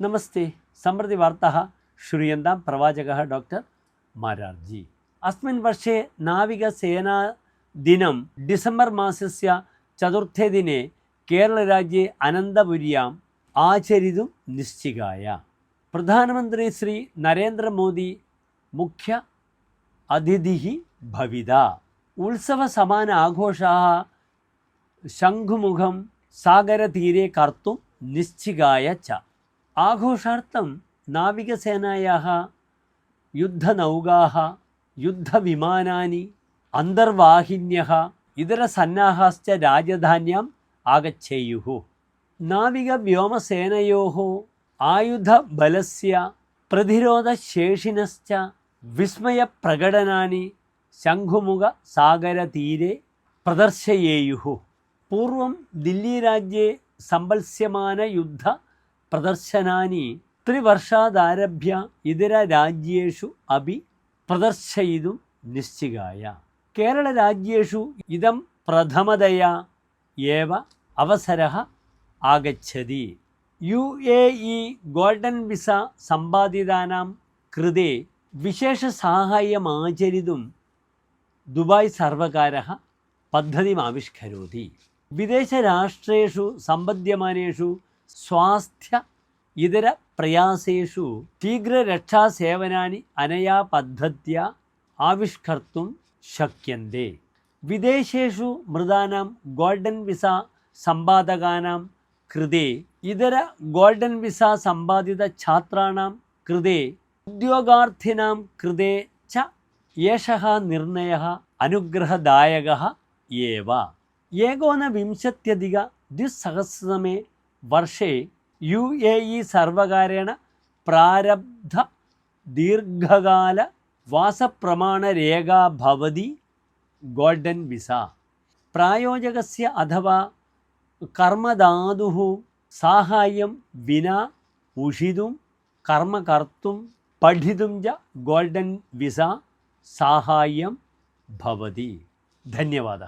നമസ്തേ. സമൃദ്ധി വാർത്ത ശ്രൂയന്താം പ്രവാചക ഡോക്ടർ മാരാർജി. അസ്മിൻ വർഷേ നാവികസേനാ ദിനം ഡിസംബർ മാസസ്യ ചതുർത്ഥേ ദിനെ കേരളരാജ്യെ അനന്തപുരിയാം ആചരിതും നിശ്ചികായ. പ്രധാനമന്ത്രി ശ്രീ നരേന്ദ്രമോദി മുഖ്യ അതിഥി ഭവിത. ഉത്സവ സമാന ആഘോഷാ ശംഖുമുഖം സാഗരതീരെ കർത്തും നിശ്ചികായ ച. ആഘോഷാർത്ഥം നാവികസേനായാः യുദ്ധനൗകാः യുദ്ധവിമാനാനി അന്തർവാഹിന്യः ഇതരസന്നാഹാശ്ച രാജധാന്യാം ആഗച്ഛേയു നാവികവ്യോമസേനയോः ആയുധബലസ്യ പ്രതിരോധശേഷിനശ്ച വിസ്മയപ്രകടനാനി ശംഖുമുഖസാഗരതീരെ പ്രദർശയേയു പൂർവം ദില്ലിരാജ്യേ സമ്പത്സ്യമാനയുദ്ധ പ്രദർശനാനി ത്രിവർഷാദാരഭ്യ ഇതര രാജ്യേഷു അഭി പ്രദർശയിതും നിശ്ചികായ. കേരള രാജ്യേഷു ഇതം പ്രഥമതയാ ഏവ അവസര ആഗച്ഛതി. U A E golden visa സമ്പാദിതാനാം കൃതേ വിശേഷസാഹായ്യമാചരിതും ദുബായ് സർവകാര പദ്ധതിമാവിഷ്കരോതി. വിദേശരാഷ്ട്രേഷു സമ്പദ്യമാനേഷു സ്വാസ്ഥ്യ ഇതര പ്രയാസേഷു ശീഘ്രരക്ഷാസേവനാനി അനയാ പദ്ധത്യ ആവിഷ്കർത്തും ശക്യന്തേ. വിദേശേഷു മൃതാനാം ഗോൾഡൻ വിസ സമ്പാദകാനാം കൃതേ. ഇതര ഗോൾഡൻ വിസ സമ്പാദിത ഛാത്രാണാം കൃതേ. ഉദ്യോഗാർത്ഥിനാം കൃതേ ച ഏഷ നിർണയ അനുഗ്രഹദായക ഏവ. ഏകോനവിംശത്യധിക ദ്വിസഹസ്രതമേ വർഷേ യു എ ഇ സർവകാരേണ പ്രാരബ്ധ ദീർഘകാല വാസപ്രമാണരേഖാഭവതി ഗോൾഡൻ വിസ. പ്രായോജകസ്യ അഥവാ കർമ്മധാതു സാഹായം വിന ഉഷിതും കർമ്മകർത്തും പഠിതും ച ഗോൾഡൻ വിസ സാഹായം ഭവതി. ധന്യവാദ.